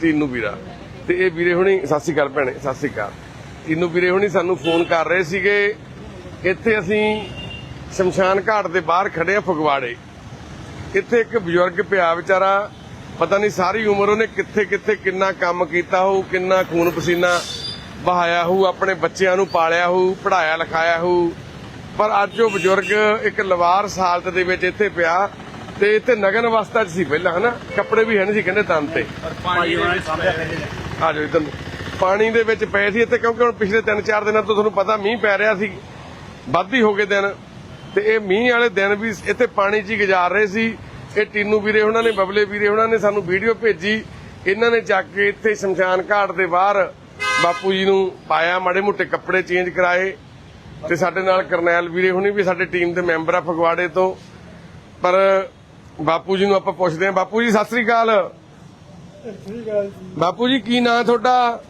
ਤੀਨੂ ਵੀਰਾ। ਤੇ ਇਹ ਵੀਰੇ ਹੁਣੀ, ਸਤਿ ਸ਼੍ਰੀ ਅਕਾਲ ਭੈਣੇ, ਸਤਿ ਸ਼੍ਰੀ ਅਕਾਲ। ਤੀਨੂ ਵੀਰੇ ਹੁਣੀ ਸਾਨੂੰ ਫੋਨ ਕਰ ਰਹੇ ਸੀਗੇ, ਇੱਥੇ ਅਸੀਂ ਸ਼ਮਸ਼ਾਨ ਘਾਟ ਦੇ ਬਾਹਰ ਖੜੇ ਆ ਫਗਵਾੜੇ। ਇੱਥੇ ਇੱਕ ਬਜ਼ੁਰਗ ਪਿਆ ਵਿਚਾਰਾ, ਪਤਾ ਨਹੀਂ ਸਾਰੀ ਉਮਰ ਉਹਨੇ ਕਿੱਥੇ ਕਿੱਥੇ ਕਿੰਨਾ ਕੰਮ ਕੀਤਾ ਹੋਊ, ਕਿੰਨਾ ਖੂਨ ਪਸੀਨਾ ਬਹਾਇਆ ਹੋਊ, ਆਪਣੇ ਬੱਚਿਆਂ ਨੂੰ ਪਾਲਿਆ ਹੋਊ ਪੜਾਇਆ ਲਿਖਾਇਆ ਹੋਊ। ਪਰ ਅੱਜ ਉਹ ਬਜ਼ੁਰਗ ਇੱਕ ਲਵਾਰ ਸਾਲਤ ਦੇ ਵਿੱਚ ਇੱਥੇ ਪਿਆ ਤੇ ਇੱਥੇ ਨਗਨ ਅਵਸਥਾ 'ਚ ਸੀ ਪਹਿਲਾਂ ਹਨਾ? ਕੱਪੜੇ ਵੀ ਹੈ ਨਹੀਂ ਸੀ ਕਹਿੰਦੇ ਤਨ ਤੇ। ਭਾਈ ਉਹਨਾਂ ਨੇ ਸਾਹਮਣੇ ਖੜੇ ਨੇ ਆ ਜਾਓ ਇੱਧਰ ਨੂੰ। ਪਾਣੀ ਦੇ ਵਿੱਚ ਪਏ ਸੀ ਇੱਥੇ ਕਿਉਂਕਿ ਹੁਣ ਪਿਛਲੇ 3-4 ਦਿਨਾਂ ਤੋਂ ਤੁਹਾਨੂੰ ਪਤਾ ਮੀਂਹ ਪੈ ਰਿਹਾ ਸੀ। ਵੱਧ ਹੀ ਹੋ ਗਏ ਦਿਨ। ਤੇ ਇਹ ਮੀਂਹ ਵਾਲੇ ਦਿਨ ਵੀ ਇੱਥੇ ਪਾਣੀ 'ਚ ਹੀ ਗੁਜ਼ਾਰ ਰਹੇ ਸੀ। ਇਹ ਟੀਨੂ ਵੀਰੇ ਉਹਨਾਂ ਨੇ ਬਬਲੇ ਵੀਰੇ ਉਹਨਾਂ ਨੇ ਸਾਨੂੰ ਵੀਡੀਓ ਭੇਜੀ। ਇਹਨਾਂ ਨੇ ਚੱਕ ਕੇ ਇੱਥੇ ਸ਼ਮਸ਼ਾਨ ਘਾਟ ਦੇ ਬਾਹਰ ਬਾਪੂ ਜੀ ਨੂੰ ਪਾਇਆ ਮਾੜੇ ਮੋਟੇ ਕੱਪੜੇ ਚੇਂਜ ਕਰਾਏ। ਤੇ ਸਾਡੇ ਨਾਲ ਕਰਨੈਲ ਵੀਰੇ ਹੁਣੀ ਵੀ ਸਾਡੇ ਟੀਮ ਦੇ ਮੈਂਬਰ ਆ ਫਗਵਾੜੇ ਤੋਂ। ਪਰ ਬਾਪੂ ਜੀ ਨੂੰ ਆਪਾਂ ਪੁੱਛਦੇ ਹਾਂ। ਬਾਪੂ ਜੀ ਸਤਿ ਸ੍ਰੀ ਅਕਾਲ। ਬਾਪੂ ਜੀ ਕੀ ਨਾਂ ਤੁਹਾਡਾ?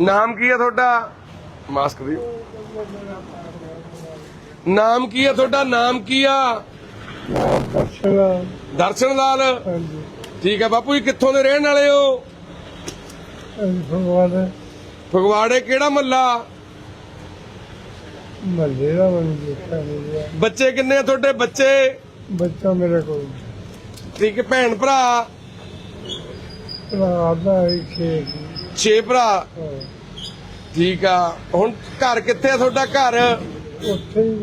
ਨਾਮ ਕੀ ਹੈ ਤੁਹਾਡਾ? ਮਾਸਕ ਦਿਓ ਨਾਮ ਕੀ ਹੈ ਤੁਹਾਡਾ? ਨਾਮ ਕੀ ਆ? ਦਰਸ਼ਨ ਲਾਲ। ਠੀਕ ਹੈ ਬਾਪੂ ਜੀ ਕਿੱਥੋਂ ਦੇ ਰਹਿਣ ਵਾਲੇ ਹੋ? ਫਗਵਾੜੇ ਕਿਹੜਾ ਮੱਲਾ? ਮੱਲੇ ਦਾ ਮਨ ਦੇਖਿਆ ਨਹੀਂ ਗਿਆ। ਬੱਚੇ ਕਿੰਨੇ ਤੁਹਾਡੇ? ਬੱਚੇ? ਬੱਚਾ ਮੇਰੇ ਕੋਲ। ਠੀਕ ਹੈ ਭੈਣ ਭਰਾ? ਭਰਾ ਦਾ ਹੀ ਖੇਤ ਛੇ ਭਰਾ? ਠੀਕ ਆ। ਹੁਣ ਘਰ ਕਿੱਥੇ ਆ ਤੁਹਾਡਾ ਘਰ? ਉੱਥੇ ਹੀ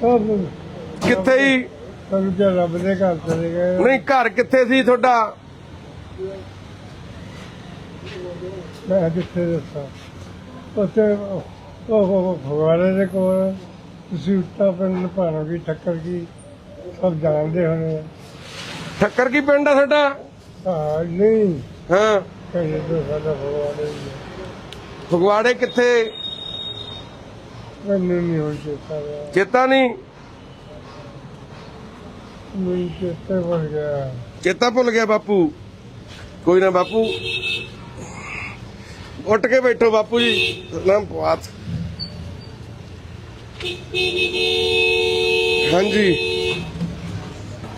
ਸਭ ਕਿੱਥੇ ਹੀ? ਸਭ ਜੇ ਰੱਬ ਦੇ ਘਰ ਚਲੇ ਗਏ। ਨਹੀਂ ਘਰ ਕਿੱਥੇ ਸੀ ਤੁਹਾਡਾ? ਮੈਂ ਕਿੱਥੇ ਦੱਸਾਂ? ਉੱਥੇ ਉਹ ਉਹ ਭਗਵਾਨ ਦੇ ਕੋਲ। ਤੁਸੀਂ ਉੱਤਾ ਪਿੰਡ ਭਾਣੋ ਕੀ ਟੱਕਰ ਕੀ? ਸਭ ਜਾਣਦੇ ਹੋਣੇ ਆ। ਠੱਕਰ ਕੀ ਪਿੰਡ ਆ ਤੁਹਾਡਾ ਹਾਂ ਨਹੀਂ। ਹਾਂ। ਕਹੇ ਤਾਂ ਸਾਡਾ ਹੈ ਫਗਵਾੜੇ ਕਿੱਥੇ? ਮੈਨੂੰ ਨਹੀਂ ਹੋ ਚੇਤਾ ਰਿਹਾ ਚੇਤਾ ਨਹੀਂ? ਮੈਨੂੰ ਚੇਤੇ ਭੁੱਲ ਗਿਆ। ਚੇਤਾ ਭੁੱਲ ਗਿਆ ਬਾਪੂ। ਕੋਈ ਨਾ ਬਾਪੂ। ਉੱਠ ਕੇ ਬੈਠੋ ਬਾਪੂ ਜੀ। ਨਾਮ ਪਵਾਤ ਹਾਂਜੀ।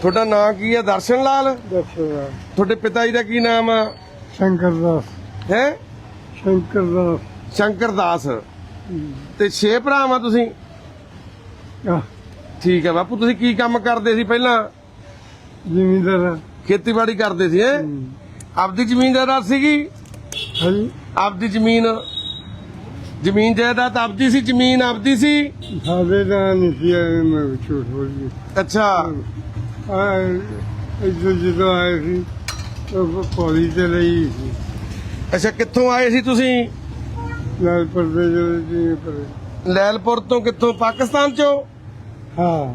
ਤੁਹਾਡਾ ਨਾਂ ਕੀ ਹੈ? ਦਰਸ਼ਨ ਲਾਲ? ਦੱਸੋ ਤੁਹਾਡੇ ਪਿਤਾ ਜੀ ਦਾ ਕੀ ਨਾਮ ਆ? ਸ਼ੰਕਰ ਦਾਸ। ਹੈ? ਸ਼ੰਕਰ ਦਾਸ। ਸ਼ੰਕਰ ਦਾਸ। ਤੇ ਛੇ ਭਰਾਵਾਂ ਤੁਸੀਂ? ਆਹ, ਠੀਕ ਹੈ ਬਾਪੂ ਤੁਸੀਂ ਕੀ ਕੰਮ ਕਰਦੇ ਸੀ ਪਹਿਲਾਂ? ਜ਼ਿਮੀਂਦਾਰ। ਖੇਤੀਬਾੜੀ ਕਰਦੇ ਸੀ ਹੈ? ਆਪਦੀ ਜ਼ਮੀਨ ਜਾਇਦਾਦ ਸੀਗੀ? ਹਾਂਜੀ। ਆਪਦੀ ਜ਼ਮੀਨ ਜ਼ਮੀਨ ਜਾਇਦਾਦ ਆਪਦੀ ਸੀ ਜ਼ਮੀਨ ਆਪਦੀ ਸੀ? ਸਾਡੇ ਦਾ ਨਹੀਂ ਸੀ ਮੈਂ ਝੂਠ ਬੋਲ ਅੱਛਾ। ਆ ਇੱਥੇ ਜਦੋਂ ਆਏ ਸੀ ਉਹ ਪੌੜੀ ਤੇ ਲਈ ਸੀ। ਅੱਛਾ ਕਿੱਥੋਂ ਆਏ ਸੀ ਤੁਸੀਂ? ਲਾਲ ਪਰਦੇ ਜਿਹੜੇ ਪਰ ਲੈਲਪੁਰ ਤੋਂ ਕਿੱਥੋਂ? ਪਾਕਿਸਤਾਨ ਚੋਂ? ਹਾਂ।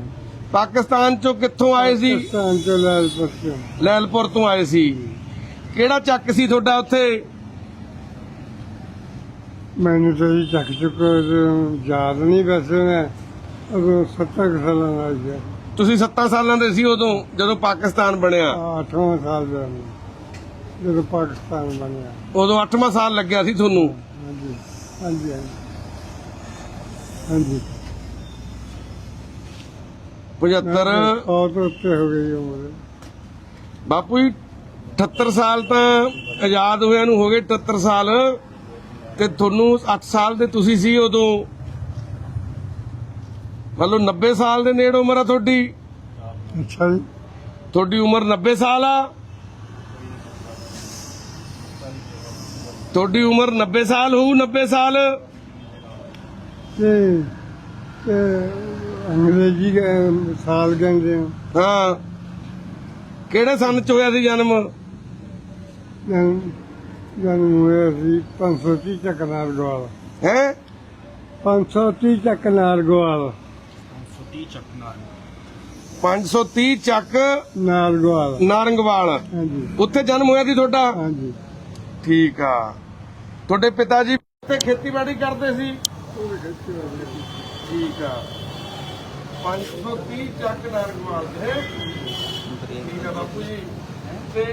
ਪਾਕਿਸਤਾਨ ਚੋਂ ਕਿੱਥੋਂ ਆਏ ਸੀ? ਪਾਕਿਸਤਾਨ ਤੋਂ ਲਾਲ ਪਰਦੇ ਲੈਲਪੁਰ ਤੋਂ ਆਏ ਸੀ। ਕਿਹੜਾ ਚੱਕ ਸੀ ਤੁਹਾਡਾ ਉੱਥੇ? ਮੈਨੂੰ ਤਾਂ ਜੀ ਚੱਕ ਚੁੱਕ ਯਾਦ ਨਹੀਂ ਵੈਸੇ ਮੈਂ। ਸੱਤਾਂ ਕੁ ਸਾਲਾਂ ਦਾ ਸੀ ਤੁਸੀਂ 7 ਸਾਲਾਂ ਦੇ ਸੀ ਉਦੋਂ ਜਦੋਂ ਪਾਕਿਸਤਾਨ ਬਣਿਆ। ਅੱਠਵਾਂ ਸਾਲ ਦਾ ਸੀ, ਜਦੋਂ ਪਾਕਿਸਤਾਨ ਬਣਿਆ। ਉਦੋਂ 8ਵਾਂ ਸਾਲ ਲੱਗਿਆ ਸੀ ਤੁਹਾਨੂੰ। ਹਾਂਜੀ ਹਾਂਜੀ ਹਾਂਜੀ। ਹਾਂਜੀ। 75 ਬਹੁਤ ਉੱਤੇ ਹੋ ਗਈ ਉਮਰ। ਬਾਪੂ ਜੀ 78 ਸਾਲ ਤਾਂ ਆਜ਼ਾਦ ਹੋਇਆਂ ਨੂੰ ਹੋ ਗਏ 78 ਸਾਲ। ਤੇ ਤੁਹਾਨੂੰ 8 ਸਾਲ ਦੇ ਤੁਸੀਂ ਸੀ ਉਦੋਂ। ਮਤਲਬ 90 ਸਾਲ ਦੇ ਨੇੜੇ ਉਮਰ ਆ ਤੁਹਾਡੀ। ਅੱਛਾ ਜੀ। ਤੁਹਾਡੀ ਉਮਰ 90 ਸਾਲ ਆ। ਤੁਹਾਡੀ ਉਮਰ 90 ਸਾਲ ਹੋਊ 90 ਸਾਲ। ਤੇ ਤੇ ਅੰਗਰੇਜ਼ੀ ਦੇ ਸਾਲ ਕਹਿੰਦੇ ਆ। ਹਾਂ। ਕਿਹੜੇ ਸੰਨ ਚ ਹੋਇਆ ਸੀ ਜਨਮ? ਜਨ ਜਨਮ ਹੋਇਆ ਸੀ 530 ਚੱਕ ਨਾਲ ਗਵਾਲ ਹੈ? 530 ਚੱਕ ਗਵਾਲ ਛੁੱਟੀ ਚੱਕਣਾ 530 ਚੱਕ ਨਾਲ ਗਵਾਲ ਨਾਰੰਗਵਾਲ। ਹਾਂਜੀ। ਉੱਥੇ ਜਨਮ ਹੋਇਆ ਸੀ ਤੁਹਾਡਾ? ਹਾਂਜੀ। ਠੀਕ ਆ। ਤੁਹਾਡੇ ਪਿਤਾ ਜੀ ਤੇ ਖੇਤੀਬਾੜੀ ਕਰਦੇ ਸੀ? ਠੀਕ ਆ। 530 ਚੱਕ ਨਾਰੰਗਵਾਲ ਦੇ। ਠੀਕ ਆ ਬਾਪੂ ਜੀ। ਤੇ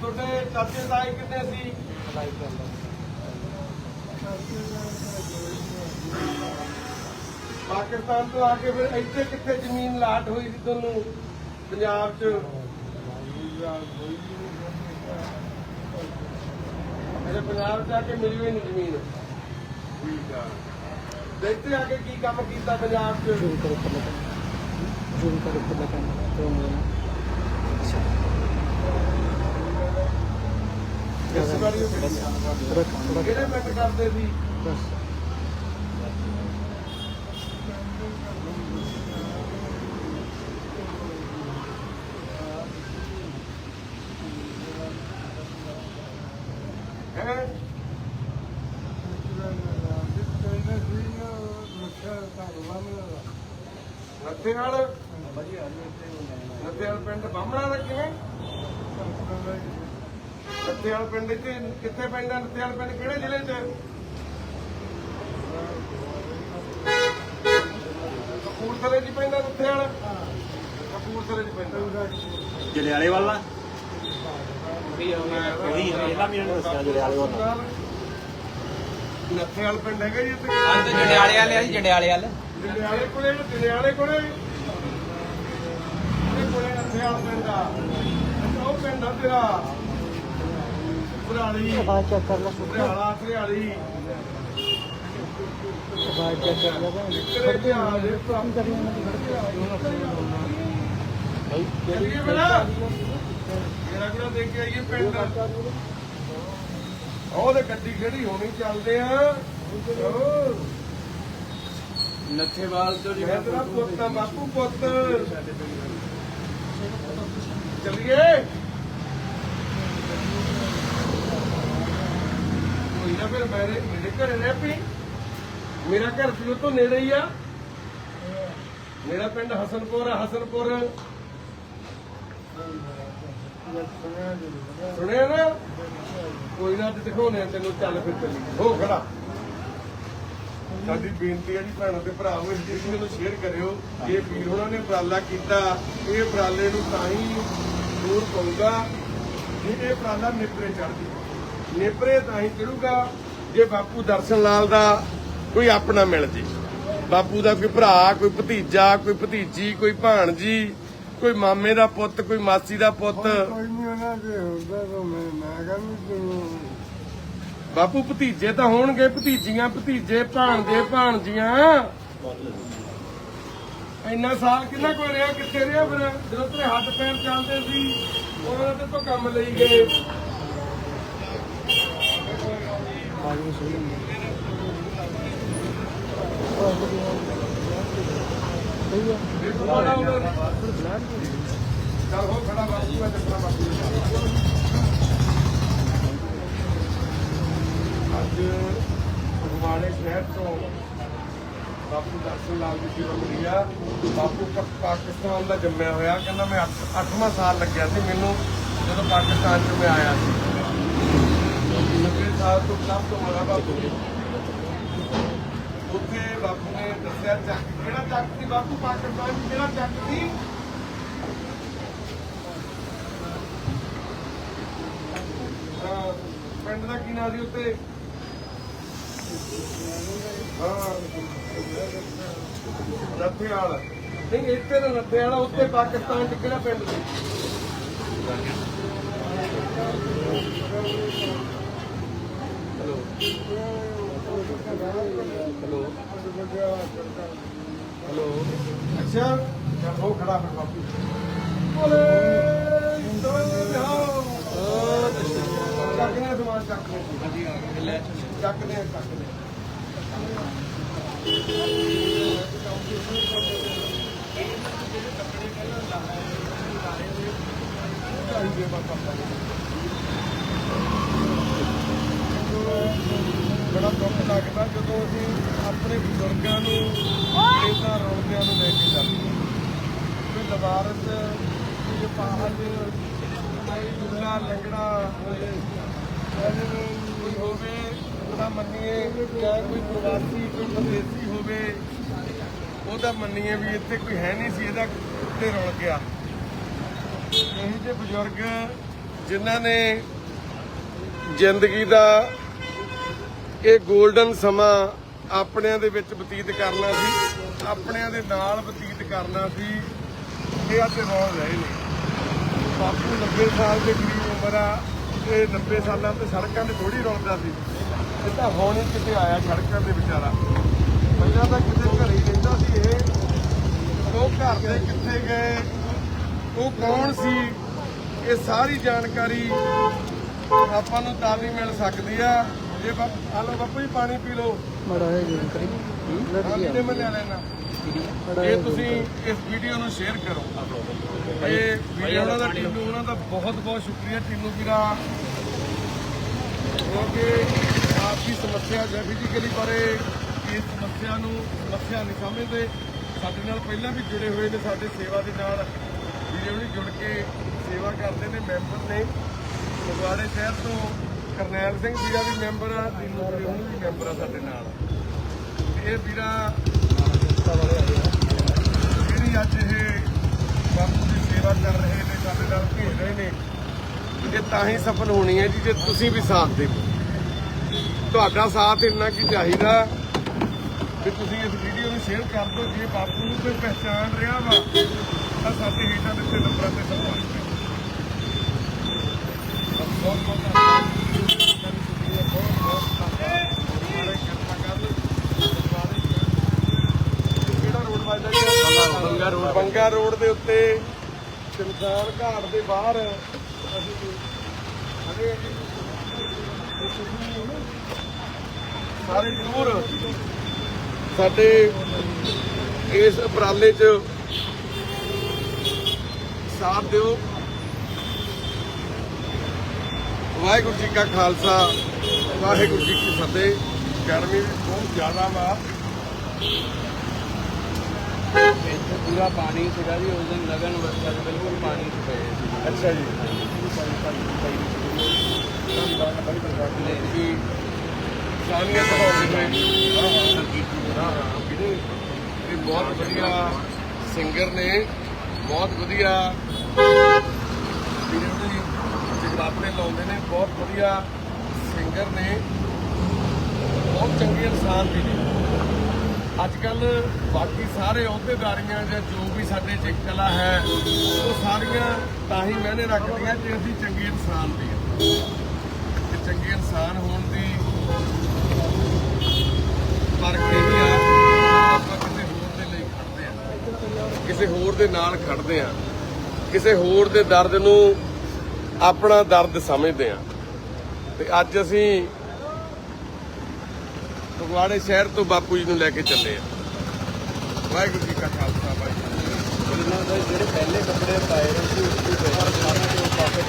ਤੁਹਾਡੇ ਚਾਚੇ ਤਾਏ ਕਿੰਨੇ ਸੀ? ਪਾਕਿਸਤਾਨ ਤੋਂ ਆ ਕੇ ਫਿਰ ਇੱਥੇ ਕਿੱਥੇ ਜ਼ਮੀਨ ਲਾਟ ਹੋਈ ਸੀ ਤੁਹਾਨੂੰ? ਪੰਜਾਬ 'ਚ? ਅੱਛਾ ਪੰਜਾਬ ਚ ਆ ਕੇ ਮਿਲੀ ਹੋਈ ਨਹੀਂ ਜ਼ਮੀਨ। ਠੀਕ ਆ ਤੇ ਇੱਥੇ ਆ ਕੇ ਕੀ ਕੰਮ ਕੀਤਾ ਪੰਜਾਬ ਚ? ਜ਼ੂਮ ਕਰੋ ਉੱਪਰ ਲੱਗਣ ਕਰੋ ਉੱਪਰ ਲੱਗਣ ਤੋਂ ਇਸ ਵਾਰੀ ਉਹ ਕਿਹੜੇ ਪਿੰਡ ਕਰਦੇ ਸੀ? ਬਸ ਹੈ ਨੱਥੇ ਨਾਲ ਨੱਥੇ ਵਾਲ ਪਿੰਡ ਬਾਹਮਣਾ ਦਾ ਕਿਵੇਂ? ਨੱਥੇ ਵਾਲ ਪਿੰਡ ਇੱਥੇ ਕਿੱਥੇ ਪੈਂਦਾ? ਨੱਥੇ ਵਾਲ ਪਿੰਡ ਕਿਹੜੇ ਜ਼ਿਲ੍ਹੇ 'ਚ? ਕਪੂਰਥਲੇ 'ਚ ਪੈਂਦਾ ਨੱਥੇ ਵਾਲ ਕਪੂਰਥਲੇ 'ਚ ਪੈਂਦਾ। ਜਲਿਆਲੇ ਵਾਲਾ ਉਹੀ ਇਹਨੇ ਦੱਸਿਆ ਜਲਿਆਲੇ ਵਾਲਾ ਨੱਥੇ ਵਾਲ ਪਿੰਡ ਹੈਗਾ ਜੀ ਇੱਥੇ। ਜੰਡਿਆਲੇ ਵਾਲੇ ਆ ਜੀ ਜੰਡਿਆਲੇ ਵਾਲੇ। ਜੰਡਿਆਲੇ ਕੋਲੇ ਜੰਡਿਆਲੇ ਕੋਲੇ ਨੱਥੇ ਵਾਲ ਪਿੰਡ ਆ। ਅੱਛਾ, ਉਹ ਪਿੰਡ ਆ ਤੇਰਾ? ਪੁਰਾਣੀ ਆਵਾਜ਼ ਚੈੱਕ ਕਰ ਲੈ। ਹਰਿਆਲਾ ਹਰਿਆਲੀ ਆਵਾਜ਼ ਚੈੱਕ ਕਰ ਲੈ ਕਿਹੜੇ ਧਿਆਨ ਦੇ ਕੀ ਕਰੀ ਉਹਨਾਂ ਦੀ? ਚੱਲੀਏ ਬਣਾ ਮੇਰਾ ਕਿਹੜਾ ਦੇਖ ਕੇ ਆਈਏ ਪਿੰਡ? ਉਹਦੇ ਗੱਡੀ ਖੜੀ ਹੋਣੀ? ਚੱਲਦੇ ਆ। ਨੱਥੇਵਾਲ ਤੋਂ ਤੇਰਾ ਪੁੱਤ ਆ, ਬਾਪੂ ਪੁੱਤ। ਚੱਲੀਏ। ਕੋਈ ਨਾ ਫਿਰ ਮੇਰੇ ਮੇਰੇ ਘਰੇ ਰਹਿ ਪਈ ਮੇਰਾ ਘਰ ਵੀ ਤੋਂ ਨੇੜੇ ਹੀ ਆ। ਮੇਰਾ ਪਿੰਡ ਹਸਨਪੁਰ ਆ, ਹਸਨਪੁਰ। ਸੁਣਿਆ ਨਾ? ਕੋਈ ਨਾ ਅੱਜ ਦਿਖਾਉਣੇ ਆ ਤੈਨੂੰ, ਚੱਲ ਫਿਰ ਚੱਲੀ ਹੋ ਖੜਾ। ਸਾਡੀ ਬੇਨਤੀ ਹੈ ਜੀ ਭੈਣਾਂ ਤੇ ਭਰਾਵੋ, ਇਸ ਵੀਡੀਓ ਨੂੰ ਸ਼ੇਅਰ ਕਰਿਓ। ਇਹ ਵੀਰ ਉਹਨਾਂ ਨੇ ਉਪਰਾਲਾ ਕੀਤਾ। ਇਹ ਉਪਰਾਲੇ ਨੂੰ ਤਾਂ ਹੀ ਦੂਰ ਪਊਗਾ ਜੇ ਇਹ ਨਿਪਰੇ ਚੜਦੀ ਨਿਪਰੇ ਤਾਂ ਹੀ ਚੜੂਗਾ ਜੇ ਬਾਪੂ ਦਰਸ਼ਨ ਲਾਲ ਦਾ ਕੋਈ ਆਪਣਾ ਮਿਲ ਜੇ। ਬਾਪੂ ਦਾ ਕੋਈ ਭਰਾ ਕੋਈ ਭਤੀਜਾ ਕੋਈ ਭਤੀਜੀ ਕੋਈ ਭਾਣਜੀ ਕੋਈ ਮਾਮੇ ਦਾ ਪੁੱਤ ਕੋਈ ਮਾਸੀ ਦਾ ਪੁੱਤ। ਕੋਈ ਨਹੀਂ ਉਹਨਾਂ ਦੇ ਹੁੰਦਾ ਤਾਂ ਮੈਂ ਮੈਂ ਕਹਿੰਦਾ ਤੂੰ ਬਾਪੂ ਭਤੀਜੇ ਤਾਂ ਹੋਣਗੇ ਭਤੀਜੀਆਂ ਭਤੀਜੇ ਭਾਣਜੇ ਭਾਣਜੀਆਂ। ਇੰਨਾ ਸਾਲ ਕਿੰਨਾ ਕੋਈ ਰਿਹਾ, ਕਿੱਥੇ ਰਿਹਾ ਫਿਰ? ਜਦੋਂ ਤੇਰੇ ਹੱਥ ਪੈਰ ਚੱਲਦੇ ਸੀ ਉਹਨਾਂ ਦੇ ਤੋਂ ਕੰਮ ਲਈ ਗਏ। ਚੱਲ ਹੋ ਖੜਾ ਬਾਪੂ ਮੈਂ ਚੱਕਣਾ ਬਾਪੂ ਅੱਜ ਫਗਵਾੜੇ ਸ਼ਹਿਰ ਤੋਂ ਬਾਪੂ ਦਰਸ਼ਨ ਲਾਲ ਜੀ ਦੀ ਬੰਦੀ ਆ। ਬਾਪੂ ਪਾ- ਪਾਕਿਸਤਾਨ ਦਾ ਜੰਮਿਆ ਹੋਇਆ। ਕਹਿੰਦਾ ਮੈਂ 8ਵਾਂ ਸਾਲ ਲੱਗਿਆ ਸੀ। ਮੈਨੂੰ ਜਦੋਂ ਪਾਕਿਸਤਾਨ ਚ ਮੈਂ ਆਇਆ ਸੀ। 90 ਸਾਲ ਤੋਂ ਕੰਮ ਤੋਂ ਮਰਾ ਬਾਪੂ। ਉੱਥੇ ਬਾਪੂ ਨੇ ਦੱਸਿਆ ਚੱਕ ਕਿਹੜਾ ਚੱਕ ਸੀ ਬਾਪੂ ਪਾਕਿਸਤਾਨ ਚ? ਕਿਹੜਾ ਚੱਕ ਸੀ? ਹਾਂ, ਪਿੰਡ ਦਾ ਕੀ ਨਾਂ ਸੀ ਉੱਤੇ ਹਾਂ ਨੱਥੇਵਾਲ ਨਹੀਂ ਇੱਥੇ ਤਾਂ ਨੱਥੇਵਾਲ ਆ, ਉੱਤੇ ਪਾਕਿਸਤਾਨ ਚ ਕਿਹੜਾ ਪਿੰਡ ਸੀ ਹੈਲੋ। ਹੈਲੋ। ਹੈਲੋ ਅੱਛਾ ਚੱਲ ਹੋ ਖੜਾ ਫਿਰ ਬਾਪੂ। ਬੋਲੇ। ਚੱਕਨੇ ਸਮਾਨ ਚੱਕਨੇ ਚੱਕਦੇ ਆ, ਚੱਕਦੇ ਆ। ਬੜਾ ਦੁੱਖ ਲੱਗਦਾ ਜਦੋਂ ਅਸੀਂ ਆਪਣੇ ਬਜ਼ੁਰਗਾਂ ਨੂੰ ਇਹਨਾਂ ਰੌਣਕਿਆਂ ਨੂੰ ਲੈ ਕੇ ਜਾਂਦੇ ਹਾਂ। ਕੋਈ ਲਵਾਰਸ ਪਾਹਜ ਕੋਈ ਦੁੱਲਾ ਲੰਗੜਾ ਕੋਈ ਹੋਵੇ, ਉਹਦਾ ਮੰਨੀਏ ਜਾਂ ਕੋਈ ਪ੍ਰਵਾਸੀ, ਕੋਈ ਵਿਦੇਸ਼ੀ ਹੋਵੇ, ਉਹਦਾ ਮੰਨੀਏ ਵੀ ਇੱਥੇ ਕੋਈ ਹੈ ਨਹੀਂ ਸੀ, ਇਹਦਾ ਉੱਤੇ ਰੁਲ ਗਿਆ ਇਹ ਜਿਹੇ ਬਜ਼ੁਰਗ ਜਿਨ੍ਹਾਂ ਨੇ ਜ਼ਿੰਦਗੀ ਦਾ ਇਹ 골ਡਨ ਸਮਾਂ ਆਪਣਿਆਂ ਦੇ ਵਿੱਚ ਬਤੀਤ ਕਰਨਾ ਸੀ, ਆਪਣਿਆਂ ਦੇ ਨਾਲ ਬਤੀਤ ਕਰਨਾ ਸੀ, ਇਹ ਅੱਜ ਰੋਲ ਰਹੇ ਨੇ ਬਾਪੂ 90 ਸਾਲ ਦੇ ਕਰੀਬ ਉਮਰ ਆ ਇਹ 90 ਸਾਲਾਂ ਤੇ ਸੜਕਾਂ ਤੇ ਥੋੜੀ ਰੁਲਦਾ ਸੀ। ਇਹ ਤਾਂ ਹੁਣ ਕਿਤੇ ਆਇਆ ਸੜਕਾਂ ਦੇ ਵਿਚਾਰਾ। ਪਹਿਲਾਂ ਤਾਂ ਕਿਤੇ ਘਰੇ ਹੀ ਰਹਿੰਦਾ ਸੀ ਇਹ। ਉਹ ਘਰ ਦੇ ਕਿੱਥੇ ਗਏ? ਉਹ ਕੌਣ ਸੀ? ਇਹ ਸਾਰੀ ਜਾਣਕਾਰੀ ਆਪਾਂ ਨੂੰ ਤਾਂ ਵੀ ਮਿਲ ਸਕਦੀ ਆ। ਜੇ ਲਓ ਬਾਪੂ ਜੀ ਪਾਣੀ ਪੀ ਲਓ। ਮੜਾ ਹੈ ਜੀ ਕਰੀ ਹਾਂ ਵੀਰੇ ਮੈਂ ਲੈ ਲੈਣਾ। ਇਹ ਤੁਸੀਂ ਇਸ ਵੀਡੀਓ ਨੂੰ ਸ਼ੇਅਰ ਕਰੋ। ਇਹ ਵੀਡੀਓ ਉਹਨਾਂ ਦਾ ਟੀਨੂ ਉਹਨਾਂ ਦਾ ਬਹੁਤ ਬਹੁਤ ਸ਼ੁਕਰੀਆ ਟੀਨੂ ਵੀਰਾ ਕਿਉਂਕਿ ਆਪ ਦੀ ਸਮੱਸਿਆ ਜਾਂ ਫਿਜ਼ੀਕਲੀ ਬਾਰੇ ਇਸ ਸਮੱਸਿਆ ਨੂੰ ਸਮੱਸਿਆ ਨਹੀਂ ਸਮਝਦੇ। ਸਾਡੇ ਨਾਲ ਪਹਿਲਾਂ ਵੀ ਜੁੜੇ ਹੋਏ ਨੇ ਸਾਡੇ ਸੇਵਾ ਦੇ ਨਾਲ। ਵੀਡੀਓ ਵੀ ਜੁੜ ਕੇ ਸੇਵਾ ਕਰਦੇ ਨੇ ਮੈਂਬਰ ਨੇ। ਫਗਵਾੜੇ ਸ਼ਹਿਰ ਤੋਂ ਕਰਨੈਲ ਸਿੰਘ ਵੀਰਾ ਵੀ ਮੈਂਬਰ ਆ ਟੀਨੂ ਵੀਰੇ ਵੀ ਮੈਂਬਰ ਆ ਸਾਡੇ ਨਾਲ। ਇਹ ਵੀਰਾ ਜਿਹੜੀ ਅੱਜ ਇਹ ਬਾਪੂ ਦੀ ਸੇਵਾ ਕਰ ਰਹੇ ਨੇ, ਸਾਡੇ ਨਾਲ ਭੇਜ ਰਹੇ ਨੇ, ਇਹ ਤਾਂ ਹੀ ਸਫਲ ਹੋਣੀ ਹੈ ਜੀ, ਜੇ ਤੁਸੀਂ ਵੀ ਸਾਥ ਦੇਵੋ। ਤੁਹਾਡਾ ਸਾਥ ਇੰਨਾ ਕੀ ਚਾਹੀਦਾ ਵੀ ਤੁਸੀਂ ਇਸ ਵੀਡੀਓ ਨੂੰ ਸ਼ੇਅਰ ਕਰ ਦਿਓ, ਜੇ ਬਾਪੂ ਨੂੰ ਕੋਈ ਪਹਿਚਾਣ ਰਿਹਾ ਵਾ, ਤਾਂ ਸਾਡੇ ਹੇਠਾਂ ਦਿੱਤੇ ਨੰਬਰਾਂ ਤੇ ਸੰਪਰਕ ਕਰੋ ਬਹੁਤ ਬਹੁਤ ਧੰਨਵਾਦ। ਬਹੁਤ ਬਹੁਤ ਧੰਨਵਾਦ ਤੁਹਾਡੇ ਕਿਰਪਾ ਕਰ ਤੁਹਾਡੇ ਕਿਹੜਾ ਰੋਡ ਵੱਜਦਾ ਜੀ ਬੰਗਾ ਰੋਡ ਬੰਗਾ ਰੋਡ ਦੇ ਉੱਤੇ ਸ਼ਮਸ਼ਾਨ ਘਾਟ ਦੇ ਬਾਹਰ ਅਸੀਂ ਖੜੇ ਸਾਰੇ ਜ਼ਰੂਰ। ਸਾਡੇ ਇਸ ਉਪਰਾਲੇ 'ਚ ਸਾਥ ਦਿਓ। ਵਾਹਿਗੁਰੂ ਜੀ ਕਾ ਖਾਲਸਾ, ਵਾਹਿਗੁਰੂ ਜੀ ਕੀ ਫਤਿਹ। ਗਰਮੀ ਵੀ ਬਹੁਤ ਜ਼ਿਆਦਾ ਵਾ। ਇੱਥੇ ਪੂਰਾ ਪਾਣੀ ਸੀਗਾ ਜੀ ਉਸ ਦਿਨ ਲਗਨ ਵਰਸਾ ਸੀ ਬਿਲਕੁਲ ਪਾਣੀ ਚ ਪਏ ਸੀ। ਅੱਛਾ ਜੀ। ਨੇ ਹਾਂ ਹਾਂ ਵੀਰੇ ਇਹ ਬਹੁਤ ਵਧੀਆ ਸਿੰਗਰ ਨੇ ਬਹੁਤ ਵਧੀਆ ਵੀਰੇ ਉਹਦੇ ਜਗਰਾਤੇ ਲਾਉਂਦੇ ਨੇ ਬਹੁਤ ਵਧੀਆ ਸਿੰਗਰ ਨੇ। ਬਹੁਤ ਚੰਗੇ ਇਨਸਾਨ ਵੀ ਨੇ। ਅੱਜ ਕੱਲ ਬਾਕੀ ਸਾਰੇ ਅਹੁਦੇਦਾਰੀਆਂ ਜਾਂ ਜੋ ਵੀ ਸਾਡੇ 'ਚ ਕਲਾ ਹੈ, ਉਹ ਸਾਰੀਆਂ ਤਾਂ ਹੀ ਮੈਨੇ ਰੱਖਦੀਆਂ ਜੇ ਅਸੀਂ ਚੰਗੇ ਇਨਸਾਨ ਦੀ ਤੇ ਚੰਗੇ ਇਨਸਾਨ ਹੋਣ ਦੀ ਫ਼ਰਕ ਇਹ ਆ, ਆਪਾਂ ਕਿਸੇ ਹੋਰ ਦੇ ਲਈ ਖੜਦੇ ਆ ਕਿਸੇ ਹੋਰ ਦੇ ਨਾਲ ਖੜਦੇ ਆ ਕਿਸੇ ਹੋਰ ਦੇ ਦਰਦ ਨੂੰ ਆਪਣਾ ਦਰਦ ਸਮਝਦੇ ਆ ਤੇ ਅੱਜ ਅਸੀਂ ਫਗਵਾੜੇ ਸ਼ਹਿਰ ਤੋਂ ਬਾਪੂ ਜੀ ਨੂੰ ਲੈ ਕੇ ਚੱਲੇ ਆ। ਵਾਹਿਗੁਰੂ ਜੀ ਕਾ ਖਾਲਸਾ, ਵਾਹਿਗੁਰੂ ਜੀ ਕੀ ਦੇ ਜਿਹੜੇ ਪਹਿਲੇ ਕੱਪੜੇ ਪਾਏ ਸੀ ਉਸ ਤੋਂ ਪਹਿਲਾਂ ਸਾਰੇ ਪਾਸੇ